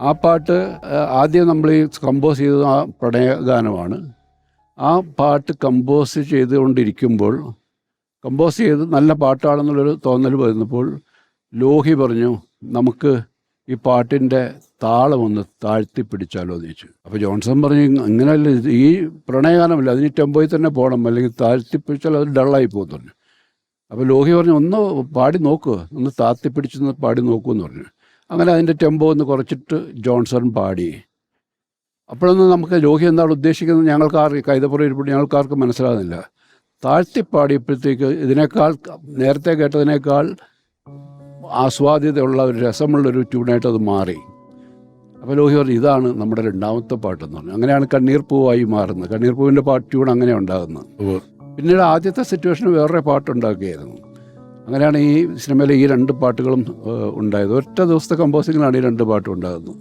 ആ പാട്ട് ആദ്യം നമ്മൾ ഈ കമ്പോസ് ചെയ്തത് ആ പ്രണയഗാനമാണ് ആ പാട്ട് കമ്പോസ് ചെയ്തുകൊണ്ടിരിക്കുമ്പോൾ കമ്പോസ് ചെയ്ത് നല്ല പാട്ടാണെന്നുള്ളൊരു തോന്നൽ വരുന്നപ്പോൾ ലോഹി പറഞ്ഞു നമുക്ക് ഈ പാട്ടിന്റെ താളമൊന്ന് താഴ്ത്തി പിടിച്ചാലോ എന്ന് ചോദിച്ചു. അപ്പോൾ ജോൺസൺ പറഞ്ഞു അങ്ങനെയല്ല ഇത് ഈ പ്രണയഗാനമല്ല അതിന് ടെമ്പോയിൽ തന്നെ പോകണം അല്ലെങ്കിൽ താഴ്ത്തി പിടിച്ചാൽ അത് ഡള്ളായി പോകുന്നു അപ്പോൾ ലോഹി പറഞ്ഞു ഒന്ന് പാടി നോക്കുക ഒന്ന് താത്തി പിടിച്ചൊന്ന് പാടി നോക്കൂ എന്ന് പറഞ്ഞു. അങ്ങനെ അതിന്റെ ടെമ്പോ ഒന്ന് കുറച്ചിട്ട് ജോൺസൺ പാടി. അപ്പോഴൊന്നും നമുക്ക് ലോഹി എന്താണ് ഉദ്ദേശിക്കുന്നത് ഞങ്ങൾക്ക് ആർക്ക് കൈതപ്പുറം ഇരിപ്പിട്ട് ഞങ്ങൾക്ക് മനസ്സിലാകുന്നില്ല. താഴ്ത്തി പാടിയപ്പോഴത്തേക്ക് ഇതിനേക്കാൾ നേരത്തെ കേട്ടതിനേക്കാൾ ആസ്വാദ്യതയുള്ള ഒരു രസമുള്ളൊരു ട്യൂണായിട്ട് അത് മാറി. അപ്പോൾ ലോഹി പറഞ്ഞു ഇതാണ് നമ്മുടെ രണ്ടാമത്തെ പാട്ടെന്ന് പറഞ്ഞു. അങ്ങനെയാണ് കണ്ണീർ പൂവായി മാറുന്നത്. കണ്ണീർ പൂവിന്റെ പാട്ട് ട്യൂൺ അങ്ങനെ ഉണ്ടാകുന്നത്. പിന്നീട് ആദ്യത്തെ സിറ്റുവേഷൻ വേറെ പാട്ടുണ്ടാക്കിയായിരുന്നു അങ്ങനെയാണ് ഈ സിനിമയിലെ ഈ രണ്ട് പാട്ടുകളും ഉണ്ടായത്. ഒറ്റ ദിവസത്തെ കമ്പോസിങ്ങിലാണ് ഈ രണ്ട് പാട്ടും ഉണ്ടാകുന്നത്.